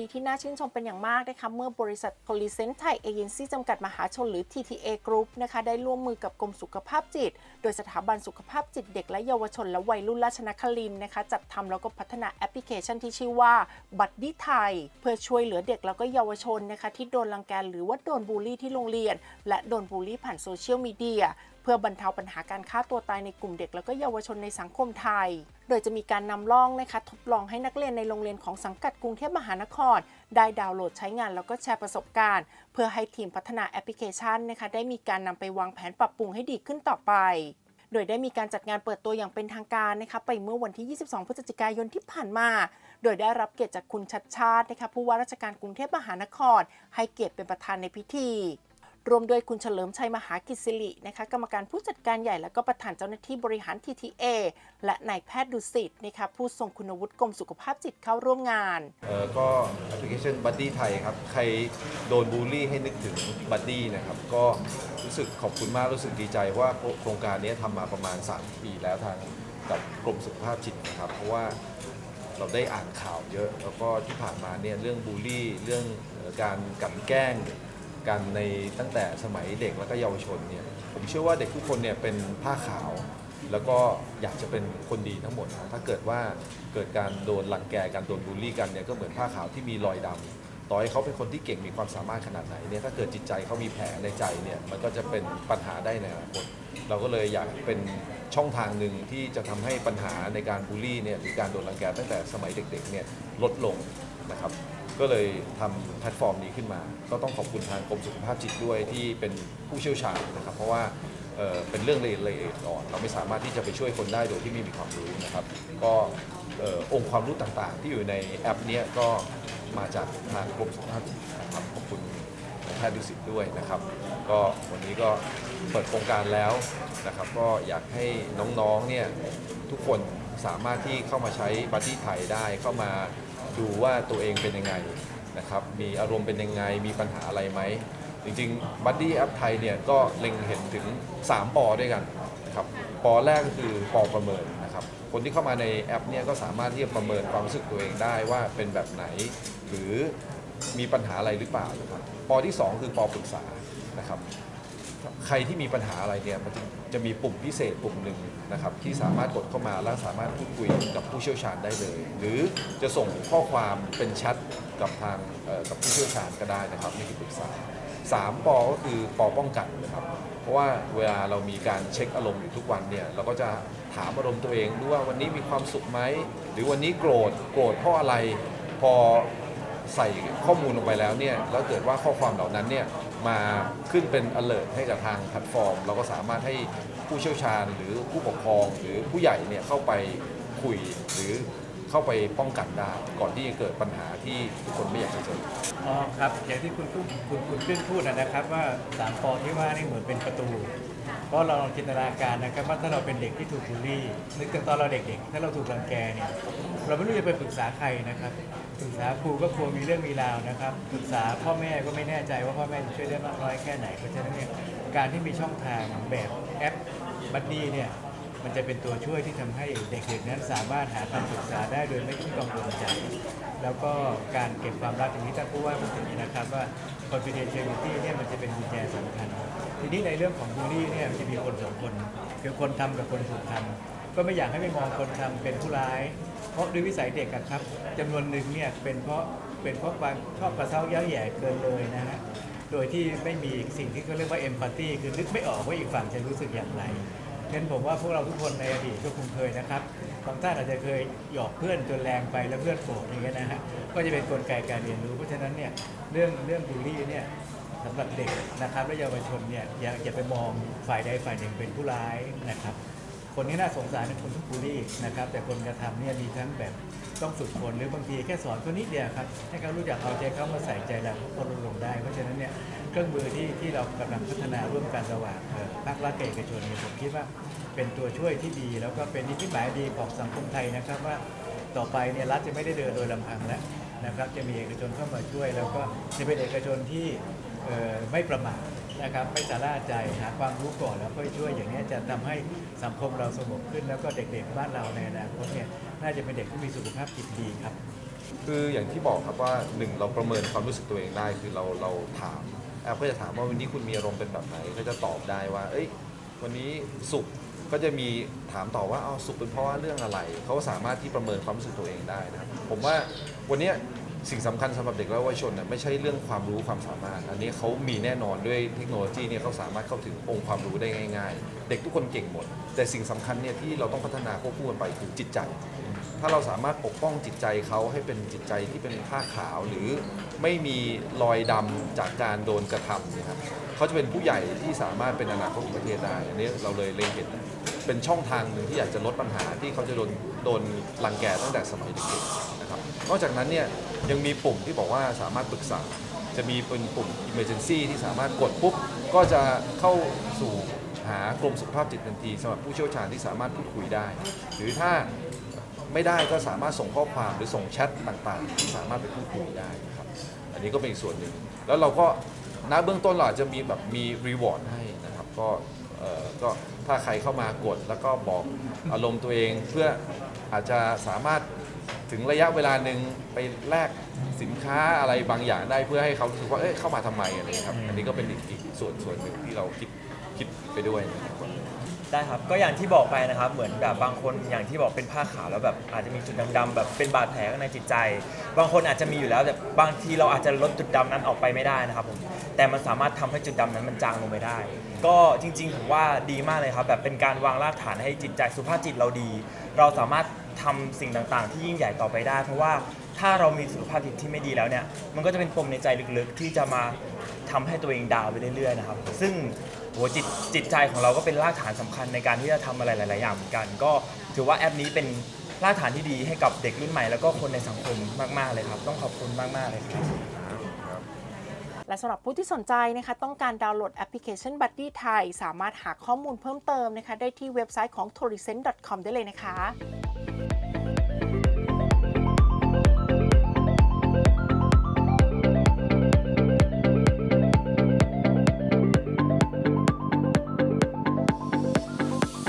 ดีที่น่าชื่นชมเป็นอย่างมากนะคะเมื่อบริษัท c o l l i c e n t Thai Agency จำกัดมหาชนหรือ TTA Group นะคะได้ร่วมมือกับกรมสุขภาพจิต โดยสถาบันสุขภาพจิตเด็กและเยาวชนและวัยรุ่นราชนครินนะคะจัดทำแล้วก็พัฒนาแอปพลิเคชันที่ชื่อว่าบัดดี้ไทยเพื่อช่วยเหลือเด็กแล้วก็เยาวชนนะคะที่โดนรังแกหรือว่าโดนบูลลี่ที่โรงเรียน และโดนบูลลี่ผ่านโซเชียลมีเดียเพื่อบรรเทาปัญหาการฆ่าตัวตายในกลุ่มเด็ก แล้วก็เยาวชนในสังคมไทย โดยจะมีการนำร่องนะคะทดลองให้นักเรียนในโรงเรียนของสังกัดกรุงเทพมหานคร ได้ดาวน์โหลดใช้งานแล้วก็แชร์ประสบการณ์ เพื่อให้ทีมพัฒนาแอปพลิเคชันนะคะได้มีการนำไปวางแผนปรับปรุงให้ดีขึ้นต่อไปโดยได้มีการจัดงานเปิดตัวอย่างเป็นทางการนะคะไปเมื่อวันที่ 22 พฤศจิกายนที่ผ่านมา โดยได้รับเกียรติจากคุณชัดชาตินะคะผู้ว่าราชการกรุงเทพมหานคร ให้เกียรติเป็นประธานในพิธี รวมด้วยคุณเฉลิมชัยมหากิจสิรินะคะกรรมการผู้จัดการใหญ่และก็ประธานเจ้าหน้าที่บริหาร TTA และนายแพทย์ดุสิตนะคะผู้ทรงคุณวุฒิกรมสุขภาพจิตเข้าร่วมงานเออก็แอปพลิเคชัน Buddy ไทยครับ ใครโดนบูลลี่ให้นึกถึง Buddy นะครับ ก็รู้สึกขอบคุณมากรู้สึกดีใจว่าโครงการนี้ทำมาประมาณ 3 ปีแล้วทางกับกรมสุขภาพจิตนะครับ เพราะว่าเราได้อ่านข่าวเยอะ แล้วก็ที่ผ่านมาเนี่ยเรื่องบูลลี่ เรื่องการกลันแกล้ง กันในตั้งแต่สมัยเด็กแล้วก็เยาวชนเนี่ยผมเชื่อว่าเด็กทุกคนเนี่ยเป็นผ้าขาว แล้วก็อยากจะเป็นคนดีทั้งหมดนะถ้าเกิดว่าเกิดการโดนรังแกการโดนบูลลี่กันเนี่ยก็เหมือนผ้าขาวที่มีรอยดำต่อให้เขาเป็นคนที่เก่งมีความสามารถขนาดไหนเนี่ยถ้าเกิดจิตใจเขามีแผลในใจเนี่ยมันก็จะเป็นปัญหาได้ในอนาคตเราก็เลยอยากเป็นช่องทางหนึ่งที่จะทำให้ปัญหาในการบูลลี่เนี่ยหรือการโดนรังแกตั้งแต่สมัยเด็กๆเนี่ยลดลงนะครับ ก็เลยทำแพลตฟอร์มนี้ขึ้นมา ก็ต้องขอบคุณทางกรมสุขภาพจิตด้วยที่เป็นผู้เชี่ยวชาญนะครับ เพราะว่าเเป็นเรื่องละเอียดละเอียดอ่อนเราไม่สามารถที่จะไปช่วยคนได้โดยที่ไม่มีความรู้นะครับ ก็องค์ความรู้ต่างๆ ที่อยู่ในแอปนี้ก็มาจากทางกรมสุขภาพจิตนะครับขอบคุณแพทย์ดุสิตด้วยนะครับ ก็วันนี้ก็เปิดโครงการแล้วนะครับ ก็อยากให้น้องๆเนี่ยทุกคนสามารถที่เข้ามาใช้บัตตี้ไทยได้เข้ามา ดูว่าตัวเองเป็นยังไงนะครับมีอารมณ์เป็นยังไงมีปัญหาอะไรไหม จริงๆบัดดี้แอปไทยเนี่ยก็เล็งเห็นถึง 3 ปอด้วยกันนะครับปอแรกก็คือปอประเมินนะครับคนที่เข้ามาในแอปเนี่ยก็สามารถที่จะประเมินความรู้สึกตัวเองได้ว่าเป็นแบบไหน หรือมีปัญหาอะไรหรือเปล่านะครับปอที่ 2 คือปอปรึกษานะครับ ใครที่มีปัญหาอะไรเนี่ยมันจะมีปุ่มพิเศษปุ่มหนึ่งนะครับที่สามารถกดเข้ามาแล้วสามารถพูดคุยกับผู้เชี่ยวชาญได้เลย หรือจะส่งข้อความเป็นแชทกับทางกับผู้เชี่ยวชาญก็ได้นะครับในที่ปรึกษาสามปอก็คือปอป้องกันนะครับ เพราะว่าเวลาเรามีการเช็คอารมณ์อยู่ทุกวันเนี่ยเราก็จะถามอารมณ์ตัวเองดูว่าวันนี้มีความสุขไหมหรือวันนี้โกรธโกรธเพราะอะไรพอใส่ข้อมูลลงไปแล้วเนี่ยแล้วเกิดว่าข้อความเหล่านั้นเนี่ย มาขึ้นเป็น alert ให้กับทางแพลตฟอร์ม เราก็สามารถให้ผู้เชี่ยวชาญหรือผู้ปกครองหรือผู้ใหญ่เนี่ยเข้าไปคุยหรือ เข้าไปป้องกันได้ ก่อนที่จะเกิดปัญหาที่ทุกคนไม่อยากจะเจออ๋อครับอย่างที่คุณคุณคุณคุณขึ้นพูดนะครับว่าสามปอที่ว่านี่เหมือนเป็นประตู เพราะเราลองจินตนาการนะครับว่าถ้าเราเป็นเด็กที่ถูกบูลลี่นึกถึงตอนเราเด็กๆถ้าเราถูกรังแกเนี่ยเราไม่รู้จะไปปรึกษาใครนะครับปรึกษาครูก็กลัวมีเรื่องมีราวนะครับปรึกษาพ่อแม่ก็ไม่แน่ใจว่าพ่อแม่จะช่วยได้มากน้อยแค่ไหนเพราะฉะนั้นเนี่ยการที่มีช่องทางแบบแอปบัดดี้เนี่ย มันจะเป็นตัวช่วยที่ทำให้เด็กๆนั้นสามารถหาคำปรึกษาได้โดยไม่ต้องกังวลใจ แล้วก็การเก็บความลับอย่างนี้ท่านผู้ว่าพูดถึงนะครับว่า confidentiality เนี่ยมันจะเป็นกุญแจสำคัญ ทีนี้ในเรื่องของบูลลี่เนี่ยจะมีคนสองคน คือคนทำกับคนถูกทำก็ไม่อยากให้ไปมองคนทำเป็นผู้ร้าย เพราะด้วยวิสัยเด็กอะครับจำนวนหนึ่งเนี่ยเป็นเพราะเป็นเพราะความชอบกระเซ้าเย้าแย่เกินเลยนะฮะโดยที่ไม่มีสิ่งที่เขาเรียกว่าเอมพัตตีคือนึกไม่ออกว่าอีกฝั่งจะรู้สึกอย่างไร เน้นผมว่าพวกเราทุกคนในอดีตก็คงเคยนะครับบางท่านอาจจะเคยหยอกเพื่อนจนแรงไปแล้วเพื่อนโกรธอย่างเงี้ยนะฮะก็จะเป็นกลไกการเรียนรู้ เพราะฉะนั้นเนี่ยเรื่องเรื่องบูลลี่เนี่ยสำหรับเด็กนะครับและเยาวชนเนี่ยอย่าอย่าไปมองฝ่ายใดฝ่ายหนึ่งเป็นผู้ร้ายนะครับ คนที่น่าสงสารเป็นคนที่บูลลี่นะครับ แต่คนกระทำเนี่ยมีทั้งแบบต้องฝึกฝนหรือบางทีแค่สอนคนนิดเดียวครับ ให้เขารู้จักเอาใจเขามาใส่ใจเราเขาลดลงได้ เพราะฉะนั้นเนี่ยเครื่องมือที่ที่เรากำลังพัฒนาร่วมกันระหว่างภาครัฐกับเอกชนเนี่ยผมคิดว่าเป็นตัวช่วยที่ดี แล้วก็เป็นนิมิหมายดีของสังคมไทยนะครับว่าต่อไปเนี่ยรัฐจะไม่ได้เดินโดยลำพังแล้วนะครับ จะมีเอกชนเข้ามาช่วย แล้วก็จะเป็นเอกชนที่ไม่ประมาท นะครับไม่สาระใจหาความรู้ก่อนแล้วค่อยช่วยอย่างนี้จะทำให้สังคมเราสงบขึ้น แล้วก็เด็กๆบ้านเราในอนาคตเนี่ยน่าจะเป็นเด็กที่มีสุขภาพจิตดีครับ คืออย่างที่บอกครับว่าหนึ่งเราประเมินความรู้สึกตัวเองได้คือเราเราถามแอปก็จะถามว่าวันนี้คุณมีอารมณ์เป็นแบบไหนก็จะตอบได้ว่า เอ้ย วันนี้สุขก็จะมีถามต่อว่าเอาสุขเป็นเพราะว่าเรื่องอะไร เขาสามารถที่ประเมินความรู้สึกตัวเองได้นะครับผมว่าวันเนี้ย สิ่งสำคัญสำหรับเด็กและเยาวชนน่ะไม่ใช่เรื่องความรู้ความสามารถ อันนี้เขามีแน่นอนด้วยเทคโนโลยีเนี่ยเขาสามารถเข้าถึงองค์ความรู้ได้ง่าย ๆ เด็กทุกคนเก่งหมด แต่สิ่งสำคัญเนี่ยที่เราต้องพัฒนาควบคู่กันไปคือจิตใจ ถ้าเราสามารถปกป้องจิตใจเขาให้เป็นจิตใจที่เป็นผ้าขาวหรือไม่มีรอยดำจากการโดนกระทำนะครับเขาจะเป็นผู้ใหญ่ที่สามารถเป็นอนาคตของประเทศได้อันนี้เราเลยเล็งเห็น เป็นช่องทางหนึ่งที่อยากจะลดปัญหาที่เขาจะโดนโดนรังแกตั้งแต่สมัยเด็กๆนะครับนอกจากนั้นเนี่ยยังมีปุ่มที่บอกว่าสามารถปรึกษา จะมีเป็นปุ่ม emergency ที่สามารถกดปุ๊บก็จะเข้าสู่หากรมสุขภาพจิตทันทีสำหรับผู้เชี่ยวชาญที่สามารถพูดคุยได้ หรือถ้าไม่ได้ก็สามารถส่งข้อความหรือส่งแชทต่างๆ ที่สามารถไปพูดคุยได้นะครับอันนี้ก็เป็นอีกส่วนหนึ่ง แล้วเราก็ณเบื้องต้นเราอาจจะมีแบบมีรีวอร์ดให้นะครับก็ ก็ถ้าใครเข้ามากดแล้วก็บอกอารมณ์ตัวเอง เพื่ออาจจะสามารถถึงระยะเวลาหนึ่งไปแลกสินค้าอะไรบางอย่างได้เพื่อให้เขารู้ว่าเอ้ยเข้ามาทำไมอะไรอย่างเงี้ยครับอันนี้ก็เป็นอีกอีกส่วนส่วนหนึ่งที่เราคิดคิดไปด้วยนะครับ ได้ครับ ก็อย่างที่บอกไปนะครับ เหมือนแบบบางคนอย่างที่บอกเป็นผ้าขาวแล้วแบบอาจจะมีจุดดำๆแบบเป็นบาดแผลข้างในจิตใจ บางคนอาจจะมีอยู่แล้วแต่บางทีเราอาจจะลดจุดดำนั้นออกไปไม่ได้นะครับผม แต่มันสามารถทำให้จุดดำนั้นมันจางลงไปได้ ก็จริงๆผมว่าดีมากเลยครับ แบบเป็นการวางรากฐานให้จิตใจสุภาพจิตเราดี เราสามารถทำสิ่งต่างๆ ที่ยิ่งใหญ่ต่อไปได้ เพราะว่าถ้าเรามีสุขภาพจิตที่ไม่ดีแล้วเนี่ย มันก็จะเป็นปมในใจลึกๆที่จะมา ทำให้ตัวเองดาวไปเรื่อยๆนะครับ ซึ่ง โหจิตจิตใจของเราก็เป็นรากฐานสำคัญในการที่จะทำอะไรหลาย ๆ อย่างเหมือนกัน ก็ถือว่าแอปนี้เป็นรากฐานที่ดีให้กับเด็กรุ่นใหม่แล้วก็คนในสังคมมาก ๆ เลยครับ ต้องขอบคุณมาก ๆ เลยครับ และสำหรับผู้ที่สนใจนะคะต้องการดาวน์โหลดแอปพลิเคชัน Buddy ไทยสามารถหาข้อมูลเพิ่มเติมนะคะได้ที่เว็บไซต์ของ t o r i c e n t c o m ได้เลยนะคะ